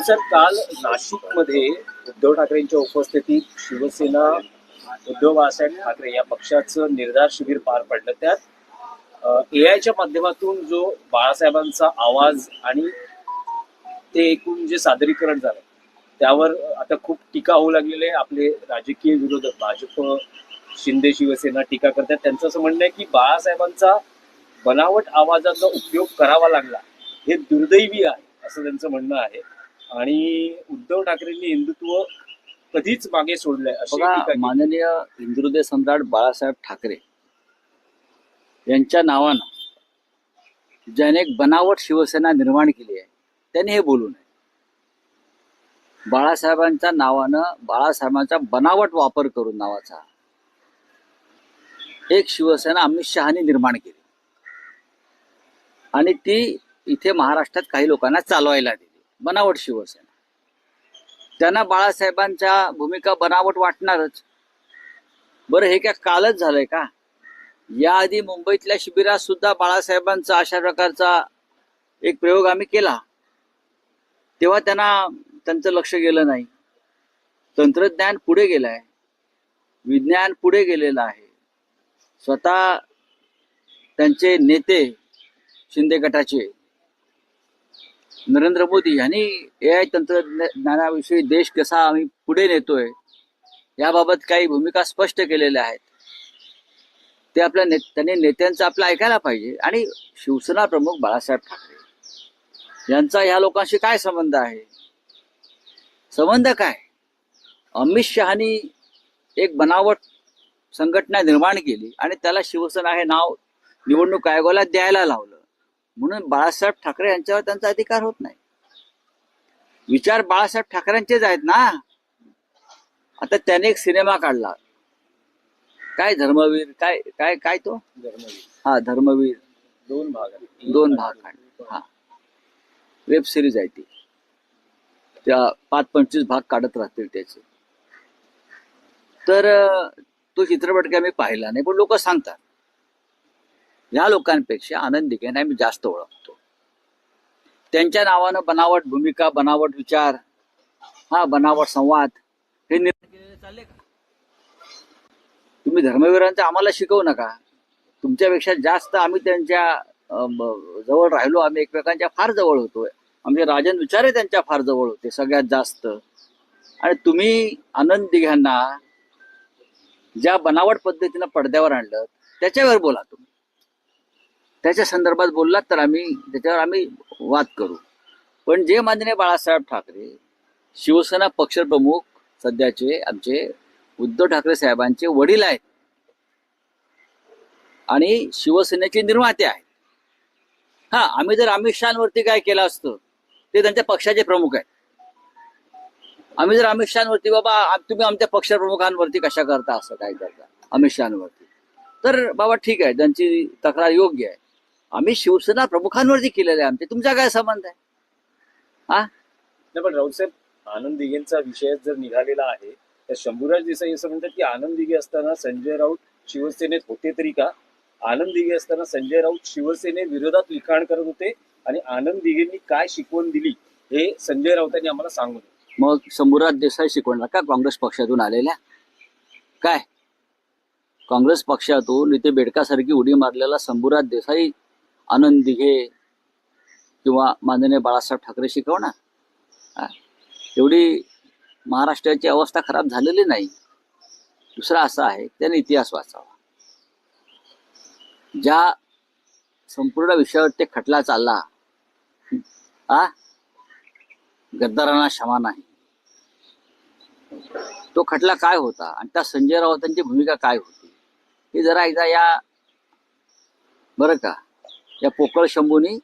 Sir काल नाशिकमध्ये उद्धव ठाकरेंच्या उपस्थितीत शिवसेना उद्धव बाळासाहेब ठाकरे या पक्षाचं निर्धार शिबिर पार पडलं. त्यात ए माध्यमातून जो बाळासाहेबांचा आवाज आणि ते एकूण जे सादरीकरण झालं त्यावर आता खूप टीका होऊ लागलेली आहे. आपले राजकीय विरोधक भाजप शिंदे शिवसेना टीका करतात. त्यांचं असं म्हणणं आहे की बाळासाहेबांचा बनावट आवाजाचा उपयोग करावा लागला हे दुर्दैवी आहे असं त्यांचं म्हणणं आहे. आणि उद्धव ठाकरेंनी हिंदुत्व कधीच मागे सोडलंय अशी बघा. माननीय हिंदुहृदय सम्राट बाळासाहेब ठाकरे यांच्या नावानं ज्याने एक बनावट शिवसेना निर्माण केली आहे त्याने हे बोलू नये. बाळासाहेबांच्या नावानं बाळासाहेबांचा बनावट वापर करून नावाचा एक शिवसेना अमित शहानी निर्माण केली. आणि ती इथे महाराष्ट्रात काही लोकांना चालवायला दिली. बनावट शिवसेना. त्यांना बाळासाहेबांच्या भूमिका बनावट वाटणारच. बरं हे काय कालच झालंय का? याआधी मुंबईतल्या शिबिरात सुद्धा बाळासाहेबांचा अशा प्रकारचा एक प्रयोग आम्ही केला. तेव्हा त्यांना त्यांचं लक्ष गेलं नाही. तंत्रज्ञान पुढे गेलंय. विज्ञान पुढे गेलेलं आहे. स्वतः त्यांचे नेते शिंदे गटाचे. नरेंद्र मोदी यांनी ए आय तंत्रज्ञानाविषयी देश कसा आम्ही पुढे नेतोय याबाबत काही भूमिका स्पष्ट केलेल्या आहेत. ते आपल्या ने त्यांनी नेत्यांचं आपलं ऐकायला पाहिजे आणि शिवसेना प्रमुख बाळासाहेब ठाकरे. यांचा ह्या लोकांशी काय संबंध आहे? संबंध काय? अमित शहानी एक बनावट संघटना निर्माण केली आणि त्याला शिवसेना हे नाव निवडणूक आयोगाला द्यायला लावलं. म्हणून बाळासाहेब ठाकरे यांच्यावर त्यांचा अधिकार होत नाही. विचार बाळासाहेब ठाकरेंचेच आहेत ना. आता त्याने एक सिनेमा काढला. काय धर्मवीर काय काय काय तो? धर्मवीर. हा धर्मवीर. दोन भाग. दोन भाग काढले हा. वेब सिरीज आहे ती. त्या पाच पंचवीस भाग काढत राहतील त्याचे. तर तो चित्रपट काय मी पाहिला नाही पण लोक सांगतात. या लोकांपेक्षा आनंद दिघेना मी जास्त ओळखतो. त्यांच्या नावानं बनावट भूमिका बनावट विचार हा बनावट संवाद हे निर्माण केलेले चालले का? तुम्ही धर्मवीरांचं आम्हाला शिकवू नका. तुमच्यापेक्षा जास्त आम्ही त्यांच्या जवळ राहिलो. आम्ही एकमेकांच्या फार जवळ होतोय. आमचे राजन विचारे त्यांच्या फार जवळ होते सगळ्यात जास्त. आणि तुम्ही आनंद दिघ्यांना ज्या बनावट पद्धतीनं पडद्यावर आणलं त्याच्यावर बोला तुम्ही. त्याच्या संदर्भात बोललात तर आम्ही त्याच्यावर आम्ही वाद करू. पण जे माननीय बाळासाहेब ठाकरे शिवसेना पक्षप्रमुख सध्याचे आमचे उद्धव ठाकरे साहेबांचे वडील आहेत आणि शिवसेनेचे निर्माते आहेत. हा आम्ही जर अमित शहावरती काय केलं असतं ते त्यांच्या पक्षाचे प्रमुख आहेत. आम्ही जर अमित शहावरती बाबा तुम्ही आमच्या पक्षप्रमुखांवरती कशा करता असं काय करता अमित शहावरती? तर बाबा ठीक आहे त्यांची तक्रार योग्य आहे. आम्ही शिवसेना प्रमुखांवरती केलेलं आहे आमचे. तुमचा काय संबंध आहे? हा? नाही पण राऊतसाहेब आनंद दिघेंचा विषय जर निघालेला आहे तर शंभूराज देसाई असं म्हणतात की आनंद दिघे असताना संजय राऊत शिवसेनेत होते तरी का? आनंद दिघे असताना संजय राऊत शिवसेने विरोधात लिखाण करत होते आणि आनंद दिघेंनी काय शिकवण दिली हे संजय राऊतांनी आम्हाला सांगू नये मग शंभूराज देसाई शिकवणार का काँग्रेस पक्षातून आलेल्या? काय? काँग्रेस पक्षातून इथे बेडकासारखी उडी मारलेला शंभूराज देसाई आनंद दिघे किंवा माननीय बाळासाहेब ठाकरे शिकवणार एवढी महाराष्ट्राची अवस्था खराब झालेली नाही. दुसरा असा आहे त्याने इतिहास वाचावा. ज्या संपूर्ण विषयावर ते खटला चालला आ गद्दारांना क्षमा नाही. तो खटला काय होता आणि त्या संजय राऊतांची भूमिका काय होती हे जरा एकदा या बरं का? या पोकळ शंभूनी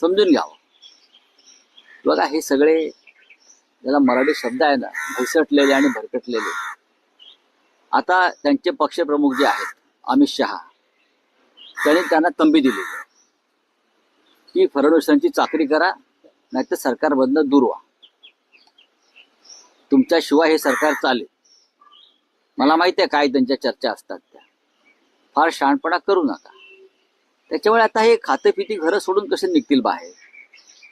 समजून घ्यावं. बघा हे सगळे ज्याला मराठी शब्द आहे ना भैसटलेले आणि भरकटलेले. आता त्यांचे पक्षप्रमुख जे आहेत अमित शहा त्यांनी त्यांना तंबी दिली की फडणवीसांची चाकरी करा नाहीतर सरकारमधनं दूर व्हा. तुमच्याशिवाय हे सरकार चालेल. मला माहिती आहे काय त्यांच्या चर्चा असतात त्या. फार शहाणपणा करू नका. त्याच्यामुळे आता हे खातं पिती घरं सोडून कसे निघतील बाहेर?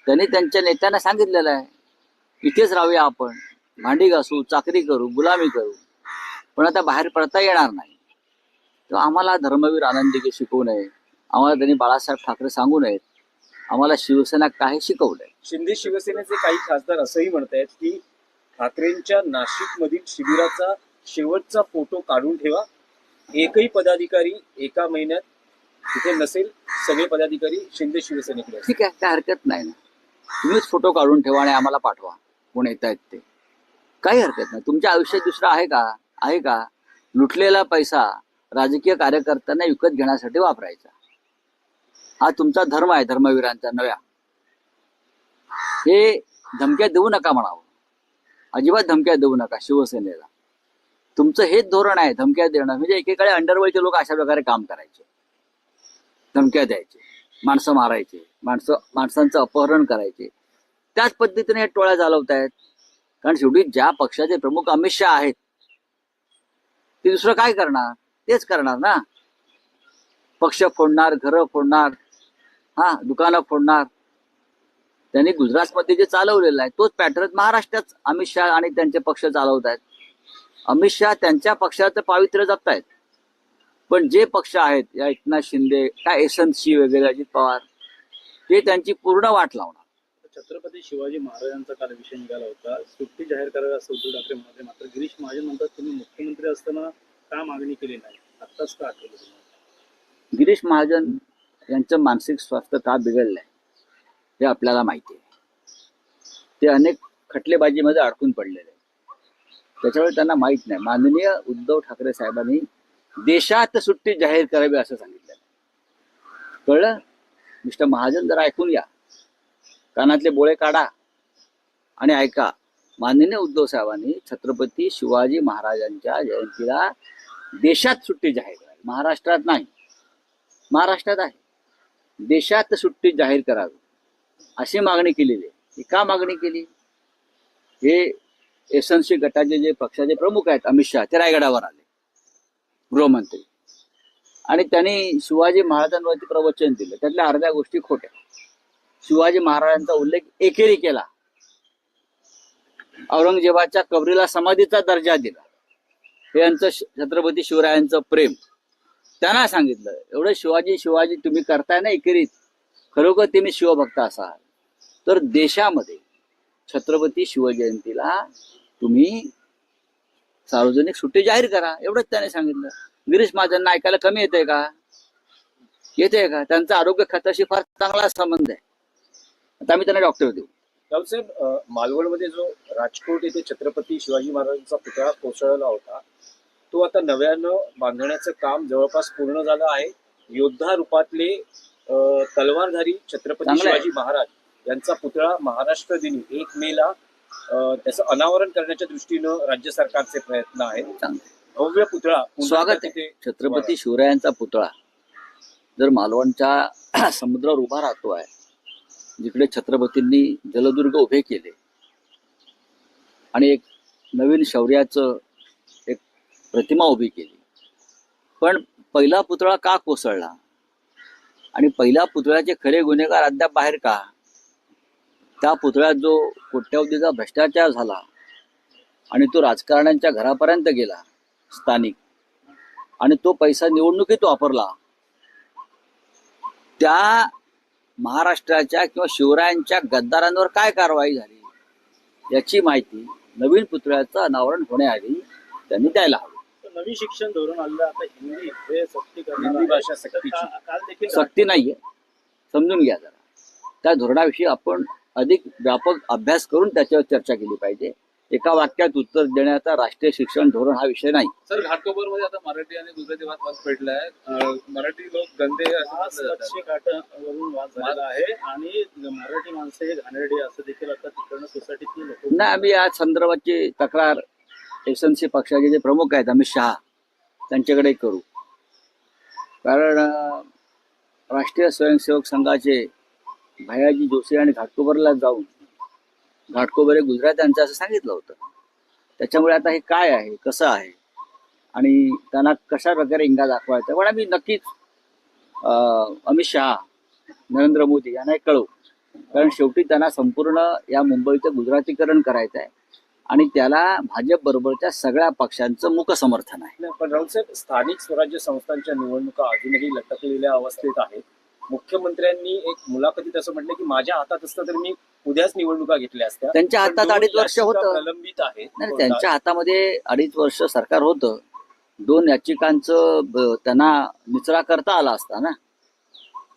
त्यांनी त्यांच्या नेत्यांना सांगितलेलं आहे इथेच राहूया आपण. भांडी घासू चाकरी करू गुलामी करू. पण आता बाहेर पडता येणार नाही. तर आम्हाला धर्मवीर आनंदी शिकवू नये. आम्हाला त्यांनी बाळासाहेब ठाकरे सांगू नयेत. आम्हाला शिवसेना काय शिकवलंय शिंदे शिवसेनेचे काही खासदार असंही म्हणतायत की ठाकरेंच्या नाशिक मधील शिबिराचा शेवटचा फोटो काढून ठेवा. एकही पदाधिकारी एका महिन्यात तिथे नसेल सगळे पदाधिकारी शिंदे शिवसेनेकडे ठीक आहे काय हरकत नाही ना. तुम्हीच फोटो काढून ठेवा आणि आम्हाला पाठवा. कोण येत आहेत ते. काही हरकत नाही. तुमच्या आयुष्यात दुसरं आहे का? आहे का? लुटलेला पैसा राजकीय कार्यकर्त्यांना विकत घेण्यासाठी वापरायचा. हा तुमचा धर्म आहे धर्मवीरांचा नव्या. हे धमक्या देऊ नका म्हणावं. अजिबात धमक्या देऊ नका शिवसेनेला. तुमचं हेच धोरण आहे धमक्या देणं. म्हणजे एकेकाळी अंडरवर्ल्डचे लोक अशा प्रकारे काम करायचे. धमक्या द्यायचे माणसं मारायचे माणसं माणसांचं अपहरण करायचे. त्याच पद्धतीने हे टोळ्या चालवत आहेत कारण शेवटी ज्या पक्षाचे प्रमुख अमित शहा आहेत ते दुसरं काय करणार? तेच करणार ना. पक्ष फोडणार घरं फोडणार हा दुकानं फोडणार. त्यांनी गुजरातमध्ये जे चालवलेलं आहे तोच पॅटर्न महाराष्ट्रात अमित शहा आणि त्यांचे पक्ष चालवत आहेत अमित शहा त्यांच्या पक्षाचं पावित्र्य जपतायत. पण जे पक्ष आहेत या एकनाथ शिंदे काय एसएनसी वगैरे अजित पवार ते त्यांची पूर्ण वाट लावणार. छत्रपती शिवाजी महाराजांचा काल विषय निघाला होता. सुट्टी जाहीर करावी असं उद्धव ठाकरे म्हणाले. मात्र गिरीश महाजन म्हणतात तुम्ही मुख्यमंत्री असताना का मागणी केली नाही? आत्ताच का आठवलं? गिरीश महाजन यांचं मानसिक स्वास्थ्य का बिघडलंय हे आपल्याला माहिती आहे. ते अनेक खटलेबाजीमध्ये अडकून पडलेले. त्याच्यामुळे त्यांना माहीत नाही. माननीय उद्धव ठाकरे साहेबांनी देशात सुट्टी जाहीर करावी असं सांगितलं. कळलं? मिस्टर महाजन जरा ऐकून या. कानातले बोळे काढा. आणि ऐका माननीय उद्धव साहेबांनी छत्रपती शिवाजी महाराजांच्या जयंतीला देशात सुट्टी जाहीर करावी. महाराष्ट्रात नाही. महाराष्ट्रात आहे. देशात सुट्टी जाहीर करावी. अशी मागणी केलेली आहे. ही का मागणी केली? हे एसएनसी गटाचे जे पक्षाचे प्रमुख आहेत अमित शहा ते रायगडावर आले. गृहमंत्री. आणि त्यांनी शिवाजी महाराजांवरती प्रवचन दिलं. त्यातल्या अर्ध्या गोष्टी खोट्या. शिवाजी महाराजांचा उल्लेख एकेरी केला. औरंगजेबाच्या कबरीला समाधीचा दर्जा दिला. हे यांचं छत्रपती शिवरायांचं प्रेम. त्यांना सांगितलं एवढं शिवाजी शिवाजी तुम्ही करताय ना एकेरीत? खरोखर तुम्ही शिवभक्त असाल. तर देशामध्ये छत्रपती शिवजयंतीला तुम्ही सार्वजनिक सुट्टी जाहीर करा. एवढंच त्याने सांगितलं. गिरीश महाजनना ऐकायला कमी येते का? येते का? त्यांचा आरोग्य खात्याशी फार चांगला संबंध आहे. आता आम्ही त्यांना डॉक्टर देऊ. रावसाहेब अ, मालवणमध्ये जो राजकोट येथे छत्रपती शिवाजी महाराजांचा पुतळा कोसळला होता तो आता नव्यानं बांधण्याचं काम जवळपास पूर्ण झालं आहे. योद्धा रूपातले तलवारधारी छत्रपती. शिवाजी महाराज यांचा पुतळा महाराष्ट्र दिनी एक मेला त्याचं अनावरण करण्याच्या दृष्टीनं राज्य सरकारचे प्रयत्न आहेत. भव्य पुतळा स्वागत आहे. छत्रपती शिवरायांचा पुतळा. जर मालवणच्या समुद्रावर उभा राहतो आहे जिकडे छत्रपतींनी जलदुर्ग उभे केले आणि एक नवीन शौर्याचं एक प्रतिमा उभी केली. पण पहिला पुतळा का कोसळला? आणि पहिल्या पुतळ्याचे खरे गुन्हेगार अद्याप बाहेर का? त्या पुतळ्यात जो कोट्यावधीचा भ्रष्टाचार झाला आणि तो राजकारण्यांच्या घरापर्यंत गेला स्थानिक आणि तो पैसा निवडणुकीत वापरला त्या महाराष्ट्राच्या किंवा शिवरायांच्या गद्दारांवर काय कारवाई झाली याची माहिती नवीन पुतळ्याचं अनावरण होण्याआधी त्यांनी द्यायला हवी नवीन शिक्षण धोरण आलं आता हिंदी हे सक्ती करणार हिंदी. भाषा सक्तीची. सक्ती नाहीये समजून घ्या जरा त्या धोरणाविषयी आपण अधिक व्यापक अभ्यास करून त्याच्यावर चर्चा केली पाहिजे. एका वाक्यात उत्तर देण्याचा राष्ट्रीय शिक्षण धोरण हा विषय नाही. सर घाटकोपरमध्ये आता मराठी आणि गुजराती वाद वाद पेटलाय. अं, मराठी लोक गंदे घाटावरून वाद झालेला आहे आणि मराठी माणसं हे घाणेरडी असं देखील आता तिकडनं सोसायटीतली लोक नाही आम्ही या संदर्भाची तक्रार एस एन सी पक्षाचे जे प्रमुख आहेत अमित शहा त्यांच्याकडे करू. कारण राष्ट्रीय स्वयंसेवक संघाचे भायाजी जोशी आणि घाटकोबरला जाऊन घाटकोबर हे गुजरात्यांचं असं सांगितलं होतं. त्याच्यामुळे आता हे काय आहे कसं आहे? आणि त्यांना कशा प्रकारे इंगा दाखवायचा? पण आम्ही नक्कीच अमित शहा नरेंद्र मोदी यांना हे कळवू. कारण शेवटी त्यांना संपूर्ण या मुंबईचं गुजरातीकरण करायचं आहे. आणि त्याला भाजप बरोबरच्या सगळ्या पक्षांचं मुख समर्थन आहे पण राऊत साहेब स्थानिक स्वराज्य संस्थांच्या निवडणुका अजूनही लटकलेल्या अवस्थेत आहेत. मुख्यमंत्र्यांनी एक मुलाखतीत असं म्हटलं की माझ्या हातात असतं तर मी उद्याच निवडणुका घेतल्या असत्या. त्यांच्या हातात अडीच वर्ष होतं. प्रलंबित नाही त्यांच्या हातामध्ये अडीच वर्ष सरकार होतं. दोन याचिकांचं त्यांना निचरा करता आला असता ना.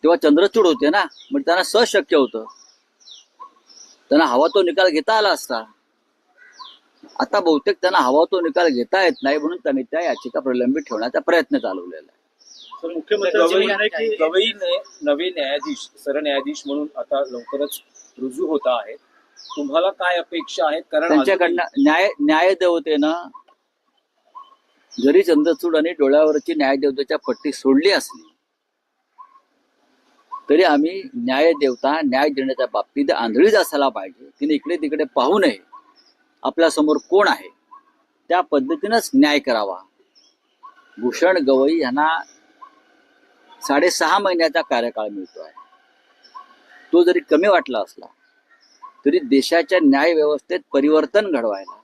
तेव्हा चंद्रचूड होते ना. म्हणजे त्यांना सहज शक्य होतं. त्यांना हवा तो निकाल घेता आला असता. आता बहुतेक त्यांना हवा तो निकाल घेता येत नाही म्हणून त्यांनी त्या याचिका प्रलंबित ठेवण्याचा प्रयत्न चालवलेला आहे. तर मुख्यमंत्र्यांचं गवई म्हणणं आहे? की गवई ने- नवे न्यायाधीश सरन्यायाधीश म्हणून आता लवकरच रुजू होत आहेत तुम्हाला काय अपेक्षा आहेत? कारण त्यांच्याकडनं न्याय न्यायदेवतेनं जरी चंद्रचूड आणि डोळ्यावरची न्यायदेवतेच्या पट्टी सोडली असली तरी आम्ही न्यायदेवता न्याय देण्याच्या बाबतीत आंधळीच असायला पाहिजे. तिने इकडे तिकडे पाहू नये. आपल्यासमोर कोण आहे? त्या पद्धतीनंच न्याय करावा. भूषण गवई यांना साडेसहा महिन्याचा कार्यकाळ मिळतो आहे. तो जरी कमी वाटला असला तरी देशाच्या न्याय व्यवस्थेत परिवर्तन घडवायला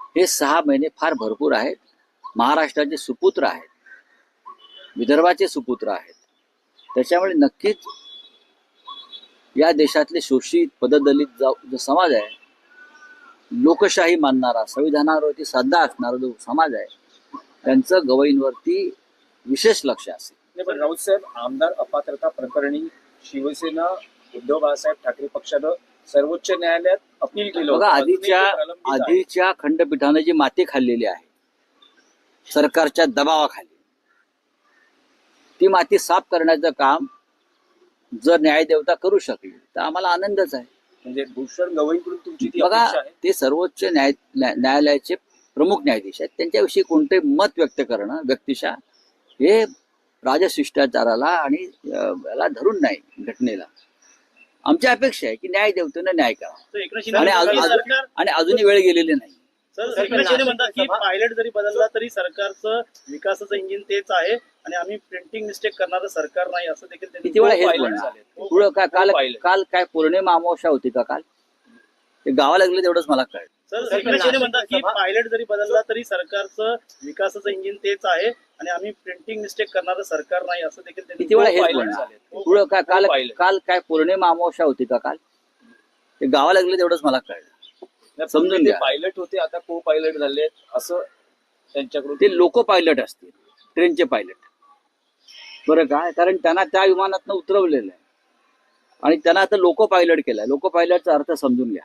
हे सहा महिने फार भरपूर आहेत. महाराष्ट्राचे सुपुत्र आहेत. विदर्भाचे सुपुत्र आहेत. त्याच्यामुळे नक्कीच या देशातले शोषित पददलित जा- जो समाज आहे लोकशाही मानणारा संविधानावरती श्रद्धा असणारा जो समाज आहे त्यांचं गवईंवरती विशेष लक्ष असेल. पण राऊत साहेब आमदार अपात्रता प्रकरणी शिवसेना उद्धव बाळासाहेब ठाकरे पक्षानं सर्वोच्च न्यायालयात अपील केलं बघा आधीच्या. आधीच्या खंडपीठाने जी माती खाल्लेली आहे सरकारच्या दबावाखाली ती माती साफ करण्याचं काम जर न्यायदेवता करू शकली तर आम्हाला आनंदच आहे. म्हणजे भूषण गवईकडून तुमची ती बघा अपेक्षा आहे? ते सर्वोच्च न्याय न्याय- न्यायालयाचे प्रमुख न्यायाधीश आहेत. त्यांच्याविषयी कोणते मत व्यक्त करणं व्यक्तिशा हे राजशिष्टाचाराला आणि याला धरून नाही घटनेला. आमची अपेक्षा आहे की न्याय तर एकनाथ शिंदे आणि आणि अजूनही वेळ गेलेली नाही. म्हणतात की पायलट जरी बदलला तरी सरकारचं विकासाचं इंजिन तेच आहे आणि आम्ही प्रिंटिंग मिस्टेक करणारं सरकार नाही असं देखील किती वेळा हेच काय काल. काल काय पौर्णिमा अमावस्या होती का काल? ते गावाला लागलं तेवढंच मला कळलं. म्हणतात की पायलट जरी बदलला तरी सरकारचं विकासाचं इंजिन तेच आहे आणि आम्ही प्रिंटिंग मिस्टेक करणारं सरकार नाही असं देखील किती वेळा हेच झाले. पुढं काय काल. काल काय पौर्णिमा अमावस्या होती का काल? ते गावाला लागलं तेवढंच मला कळलं. समजून ते घ्या. पायलट होते आता को पायलट झाले असं त्यांच्याकडून ते लोको पायलट असतील ट्रेनचे पायलट. बरं काय कारण त्यांना त्या विमानातनं उतरवलेलं आहे. आणि त्यांना आता लोको पायलट केलाय. लोको पायलटचा अर्थ समजून घ्या.